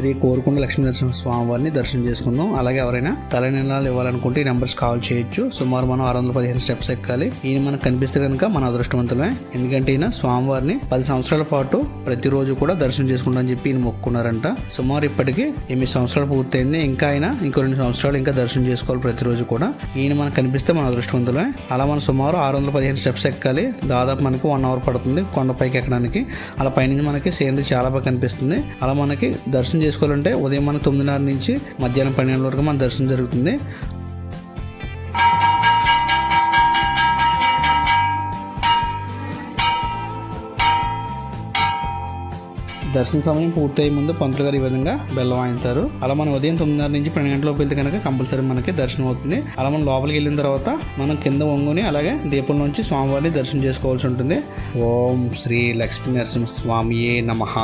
శ్రీ కోరుకొండ లక్ష్మీ నరసింహ స్వామి వారిని దర్శనం చేసుకుందాం. అలాగే ఎవరైనా తలనిలాలు ఇవ్వాలనుకుంటే ఈ నెంబర్స్ కాల్ చేయొచ్చు. సుమారు మనం ఆరు వందల పదిహేను స్టెప్స్ ఎక్కాలి. ఈయన మనకు కనిపిస్తే కనుక మన అదృష్టవంతులమే. ఎందుకంటే ఈయన స్వామివారిని పది సంవత్సరాల పాటు ప్రతిరోజు కూడా దర్శనం చేసుకుంటా అని చెప్పి ఈయన మొక్కున్నారంట. సుమారు ఇప్పటికి ఎనిమిది సంవత్సరాలు పూర్తయింది. ఇంకా ఆయన ఇంకో రెండు సంవత్సరాలు ఇంకా దర్శనం చేసుకోవాలి ప్రతిరోజు కూడా. ఈయన మనకు కనిపిస్తే మన అదృష్టవంతులమే. అలా మనం సుమారు ఆరు వందల పదిహేను స్టెప్స్ ఎక్కాలి. దాదాపు మనకి వన్ అవర్ పడుతుంది కొండపైకి ఎక్కడానికి. అలా పైనుంచి మనకి సీనరీ చాలా బాగా కనిపిస్తుంది. అలా మనకి దర్శనం చేసుకోవాలంటే ఉదయం మన తొమ్మిదిన్నర నుంచి మధ్యాహ్నం పన్నెండు వరకు మన దర్శనం జరుగుతుంది. దర్శన సమయం పూర్తయ్యే ముందు పంతులు గారు ఈ విధంగా బెల్లం వాయించారు. అలా మనం ఉదయం తొమ్మిదిన్నర నుంచి పన్నెండు గంటలకు వెళ్తే కనుక కంపల్సరీ మనకి దర్శనం అవుతుంది. అలా మనం లోపలికి వెళ్ళిన తర్వాత మనం కింద వంగుని అలాగే దీపం నుంచి స్వామివారిని దర్శనం చేసుకోవాల్సి ఉంటుంది. ఓం శ్రీ లక్ష్మీ నరసింహ స్వామియే నమః.